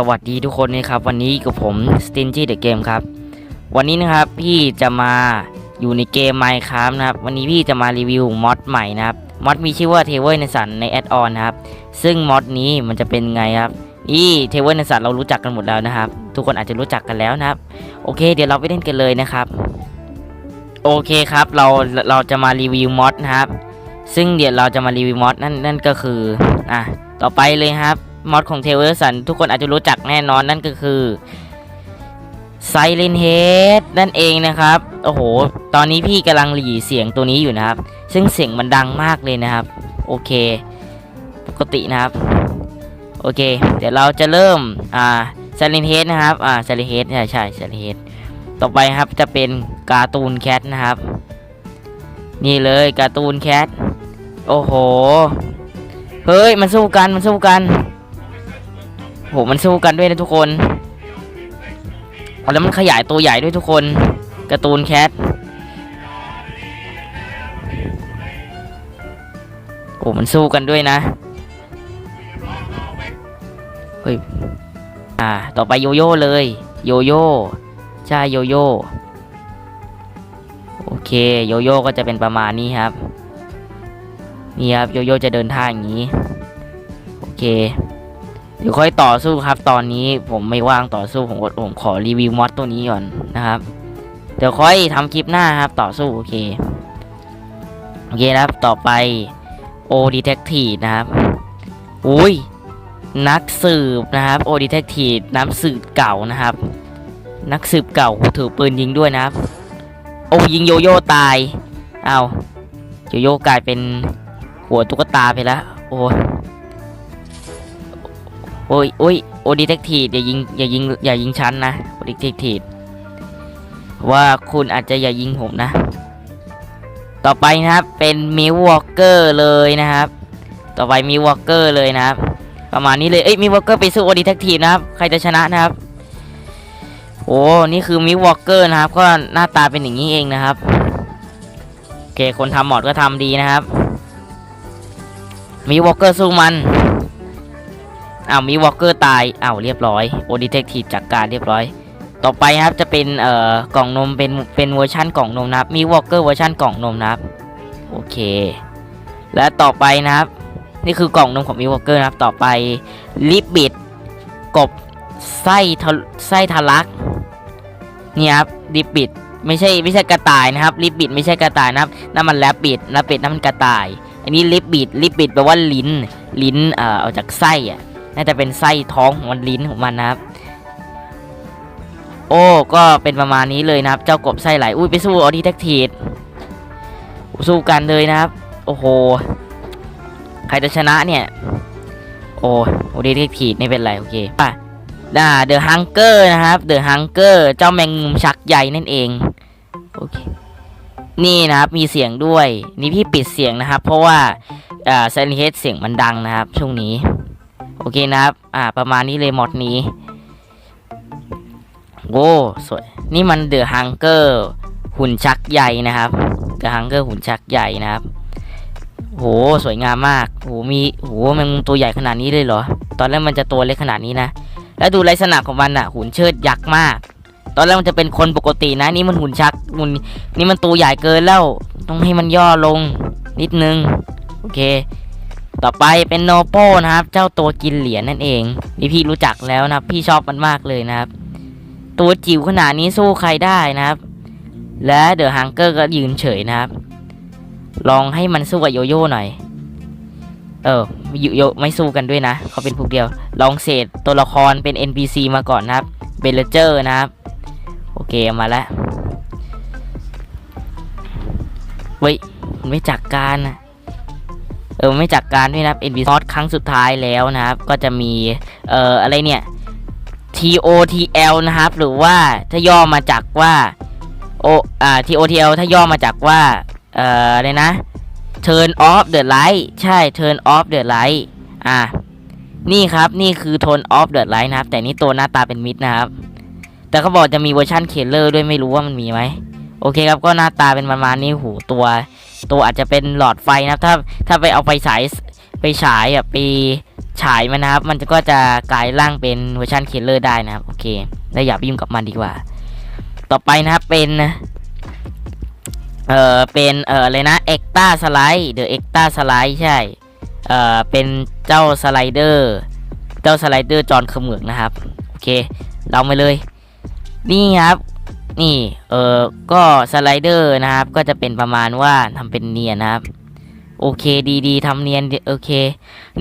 สวัสดีทุกคนนะครับ วันนี้กับผม Stingy the Game ครับ วันนี้นะครับพี่จะมาอยู่ในเกม Minecraft นะครับ วันนี้พี่จะมารีวิวมอดใหม่นะครับมอดมีชื่อว่า t a v e r n s o n ในแอดออนนะครับ ซึ่งมอดนี้มันจะเป็นไงครับนี่ t a v e r n s o n เรารู้จักกันหมดแล้วนะครับ ทุกคนอาจจะรู้จักกันแล้วนะครับ โอเค เดี๋ยวเราไปเล่นกันเลยนะครับ โอเคครับเราเราจะมารีวิวมอดนะครับ ซึ่งเดี๋ยวเราจะมารีวิวมอดนั่นนั่นก็คืออะต่อไปเลยครับ มอดของเทเวอร์สันทุกคนอาจจะรู้จักแน่นอนนั่นก็คือไซเลนเฮดนั่นเองนะครับ โอ้โห ตอนนี้พี่กำลังหลีเสียงตัวนี้อยู่นะครับ ซึ่งเสียงมันดังมากเลยนะครับ โอเค ปกตินะครับ โอเค เดี๋ยวเราจะเริ่ม อ่าไซเลนเฮดนะครับ อ่าไซเลนเฮดใช่ใช่ไซเลนเฮดต่อไปครับจะเป็นการ์ตูนแคทนะครับ นี่เลยการ์ตูนแคท โอ้โห เฮ้ย มันสู้กัน มันสู้กัน หมันสู้กันด้วยนะทุกคนเอาแล้วมันขยายตัวใหญ่ด้วยทุกคนการ์ตูนแคทโอ้มันสู้กันด้วยนะเฮ้ยอ่า ต่อไปโยโย่เลย โยโย่ใช่โยโย่โอเคโยโย่ก็จะเป็นประมาณนี้ครับนี่ครับโยโย่จะเดินท่าอย่างนี้ โอเค เดี๋ยวค่อยต่อสู้ครับ ตอนนี้ผมไม่ว่างต่อสู้ผมผมขอรีวิวมอดตัวนี้ก่อนนะครับ เดี๋ยวค่อยทำคลิปหน้าครับ ต่อสู้โอเคโอเคครับต่อไปโอดีเทคทีนะครับอุ้ยนักสืบนะครับโอดีเทคทีนักสืบเก่านะครับ นักสืบเก่าถือปืนยิงด้วยนะครับ โอ้ยิงโยโย่ตายเอาโยโย่กลายเป็นหัวตุ๊กตาไปแล้วโอ้ โอ้ยโอ้ยโอดีเทคทีอย่ายิงอย่ายิงอย่ายิงฉันนะโอดีเทคทีว่าคุณอาจจะอย่ายิงผมนะ ต่อไปนะครับเป็นมิววอลเกอร์เลยนะครับ ต่อไปมิววอลเกอร์เลยนะครับ ประมาณนี้เลยเอ้ยมิววอลเกอร์ไปสู้โอดีเทคทีนะครับ ใครจะชนะนะครับโอ้นี่คือมิววอลเกอร์นะครับ ก็หน้าตาเป็นอย่างนี้เองนะครับโอเคคนทำมอดก็ทำดีนะครับมิววอลเกอร์สู้มัน อ้าวมิวอลเกอร์ตายอ้าวเรียบร้อยโอดีเทคทีจัดการเรียบร้อย ต่อไปครับจะเป็นเอ่อกล่องนมเป็นเป็นเวอร์ชั่นกล่องนมนะครับมิวอลเกอร์เวอร์ชั่นกล่องนมนะครับโอเค และต่อไปนะครับ นี่คือกล่องนมของมิวอลเกอร์นะครับต่อไปลิปบิดกบไส้ทะไส้ทะลักนี่ครับลิปบิดไม่ใช่ไม่ใช่กระต่ายนะครับลิปบิดไม่ใช่กระต่ายนะครับนั่นมันแรบบิดแรบบิดนั่นมันกระต่าย อันนี้ลิปบิดลิปบิดแปลว่าลิ้นลิ้นเอ่อเอาจากไส้อะ น่าจะเป็นไส้ท้องของมันลิ้นของมันนะครับ โอ้ก็เป็นประมาณนี้เลยนะครับ เจ้ากบไส้ไหลอุ้ยไปสู้ออดีแท็กทีดสู้กันเลยนะครับ โอ้โห ใครจะชนะเนี่ย โอ้โอดีแท็กทีดไม่เป็นไรโอเคป่ะอ่าเดอะฮังเกอร์นะครับเดอะฮังเกอร์เจ้าแมงมุมชักใหญ่นั่นเองโอเคนี่นะครับมีเสียงด้วย นี่พี่ปิดเสียงนะครับ เพราะว่าอ่าเซนเฮดเสียงมันดังนะครับ ช่วงนี้ อเคนะครับ อ่า ประมาณนี้เลยมอดนี้โอ้สวย นี่มันเดอะฮังเกอร์หุ่นชักใหญ่นะครับเดอะฮังเกอร์หุ่นชักใหญ่นะครับ โห สวยงามมาก โห มี โหมงมุมตัวใหญ่ขนาดนี้เลยเหรอ ตอนแรกมันจะตัวเล็กขนาดนี้นะ แล้วดูลักษณะของมันอะหุ่นเชิดยักษ์มาก ตอนแรกมันจะเป็นคนปกตินะ นี่มันหุ่นชักหุ่นนี่มันตัวใหญ่เกินแล้ว ต้องให้มันย่อลงนิดนึง โอเค ต่อไปเป็นโนโปนะครับ เจ้าตัวกินเหรียญนั่นเองนี่พี่รู้จักแล้วนะครับ พี่ชอบมันมากเลยนะครับ ตัวจิ๋วขนาดนี้สู้ใครได้นะครับ และเดอะฮังเกอร์ก็ยืนเฉยนะครับ ลองให้มันสู้กับโยโย่หน่อย เออโยโย่ไม่สู้กันด้วยนะเขาเป็นพวกเดียว ลองเศษตัวละครเป็น NPC มาก่อนนะครับเบลเจอร์นะครับ โอเคมาแล้วเว้ยไม่จักการนะ เออไม่จักการด้วยนะครับ NPC ครั้งสุดท้ายแล้วนะครับ ก็จะมีเอ่ออะไรเนี่ย TOTL นะครับ หรือว่าถ้าย่อมาจากว่าโออ่า TOTL ถ้าย่อมาจากว่าเอ่ออะไรนะ turn off the light ใช่ turn off the light อะนี่ครับนี่คือ turn off the light นะครับ แต่นี่ตัวหน้าตาเป็นมิดนะครับ แต่เขาบอกจะมีเวอร์ชันเคเลอร์ด้วยไม่รู้ว่ามันมีไหมโอเคครับก็หน้าตาเป็นประมาณนี้หูตัว ตัวอาจจะเป็นหลอดไฟนะครับ ถ้าถ้าไปเอาไฟฉายไปฉายอะไปฉายมันนะครับ มันก็จะกลายร่างเป็นเวอร์ชันเคเลอร์ได้นะครับ โอเคแล้วอย่าไปยุ่งกับมันดีกว่า ต่อไปนะครับเป็นเอ่อเป็นเอ่ออะไรนะเอ็กตาสไลด์เดอะเอ็กตาสไลด์ใช่เอ่อเป็นเจ้าสไลเดอร์เจ้าสไลเดอร์จอนเขมือกนะครับ โอเค เรามาเลย นี่ครับ นี่ เออก็สไลเดอร์นะครับ ก็จะเป็นประมาณว่าทำเป็นเนียนนะครับ โอเคดีดีทำเนียนโอเค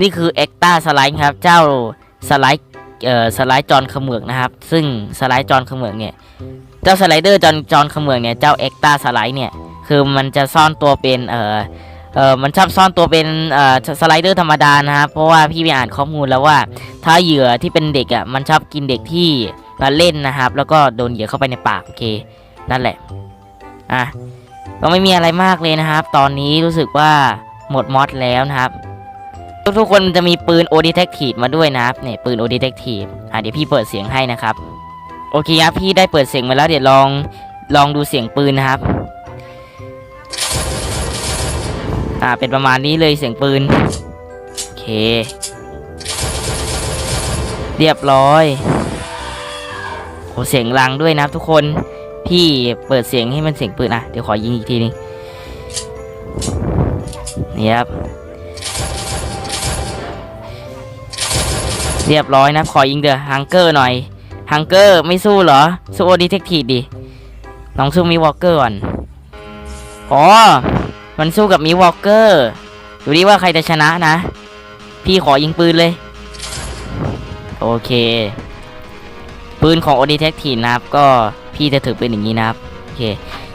นี่คือเอ็กตาสไลด์ครับ เจ้าสไลด์เอ่อสไลด์จอนขมือกนะครับ ซึ่งสไลด์จอนขมือกเนี่ย เจ้าสไลเดอร์จอนจอนขมือกเนี่ยเจ้าเอ็กตาสไลด์เนี่ย คือมันจะซ่อนตัวเป็นเอ่อเออมันชอบซ่อนตัวเป็นเอ่อสไลเดอร์ธรรมดานะครับ เพราะว่าพี่ไปอ่านข้อมูลแล้วว่า ถ้าเหยื่อที่เป็นเด็กอะมันชอบกินเด็กที่ มาเล่นนะครับ แล้วก็โดนเหยื่อเข้าไปในปากโอเค นั่นแหละ อะ ก็ไม่มีอะไรมากเลยนะครับ ตอนนี้รู้สึกว่าหมดมอดแล้วนะครับ ทุกๆคนจะมีปืนโอดีเทคทีฟมาด้วยนะครับเนี่ยปืนโอดีเทคทีฟอะเดี๋ยวพี่เปิดเสียงให้นะครับ โอเคครับพี่ได้เปิดเสียงมาแล้วเดี๋ยวลองลองดูเสียงปืนนะครับ อ่าเป็นประมาณนี้เลยเสียงปืน โอเค เรียบร้อย โหเสียงรังด้วยนะทุกคน พี่เปิดเสียงให้มันเสียงปืนอะเดี๋ยวขอยิงอีกทีนึงนี่ครับ เรียบร้อยนะ ขอยิงเดอะฮังเกอร์หน่อย ฮังเกอร์ไม่สู้เหรอ สู้โอดีเทคทีดิลองสู้มิวอลเกอร์ก่อน อ๋อ มันสู้กับมิวอลเกอร์ดูดิว่าใครจะชนะนะ พี่ขอยิงปืนเลย โอเค ปืนของโอดีเทคทีนะครับ ก็พี่จะถือเปืนอย่างนี้นะครับ โอเค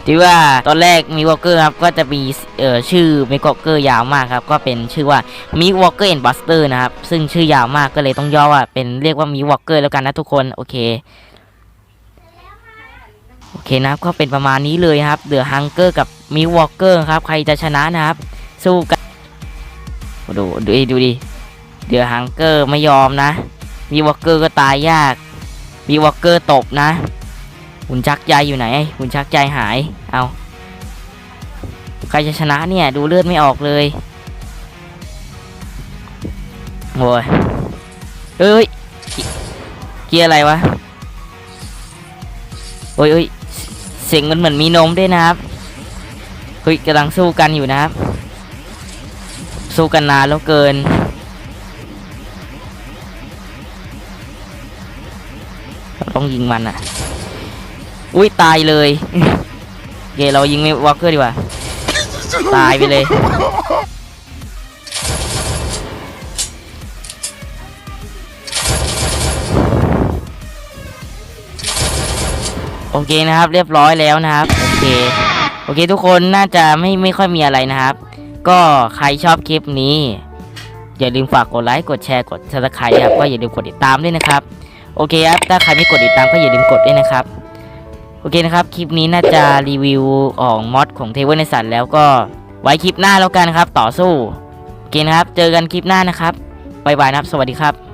ที่ว่าตอนแรกมิวอลเกอร์ครับก็จะมีเอ่อชื่อมิวอลเกอร์ยาวมากครับ ก็เป็นชื่อว่ามิวอลเกอร์แอนด์บัสเตอร์นะครับ ซึ่งชื่อยาวมากก็เลยต้องย่อว่าเป็นเรียกว่ามิวอลเกอร์แล้วกันนะทุกคนโอเคโอเคนะครับก็เป็นประมาณนี้เลยครับเดือฮังเกอร์กับมิวอลเกอร์ครับ ใครจะชนะนะครับ สู้กันดูดูดิดูดิเดือฮังเกอร์ไม่ยอมนะมิวอลเกอร์ก็ตายยาก มิวอลเกอร์ตบนะหุ่นชักใจอยู่ไหนหุ่นชักใจหาย เอาใครจะชนะเนี่ย ดูเลือดไม่ออกเลยโอ้ยเอ้ย เกียร์อะไรวะ โอ้ยเอ้ยเสียงมันเหมือนมีนมด้วยนะครับ เฮ้ยกำลังสู้กันอยู่นะครับ สู้กันนานแล้วเกิน ต้องยิงมันอะ อุ้ยตายเลยโอเคเรายิงไม่วอลเกอร์ดีกว่า ตายไปเลย โอเคนะครับ เรียบร้อยแล้วนะครับ โอเค โอเคทุกคนน่าจะไม่ไม่ค่อยมีอะไรนะครับ ก็ใครชอบคลิปนี้ อย่าลืมฝากกดไลค์ กดแชร์ กด subscribe ครับ ก็อย่าลืมกดติดตามด้วยนะครับ โอเคครับ ถ้าใครไม่กดติดตามก็อย่าลืมกดด้วยนะครับ โอเคนะครับ คลิปนี้น่าจะรีวิวของมอดของเทเวอร์ในสันแล้วก็ไว้คลิปหน้าแล้วกันครับ ต่อสู้ โอเคนะครับ เจอกันคลิปหน้านะครับบายบายนะครับ สวัสดีครับ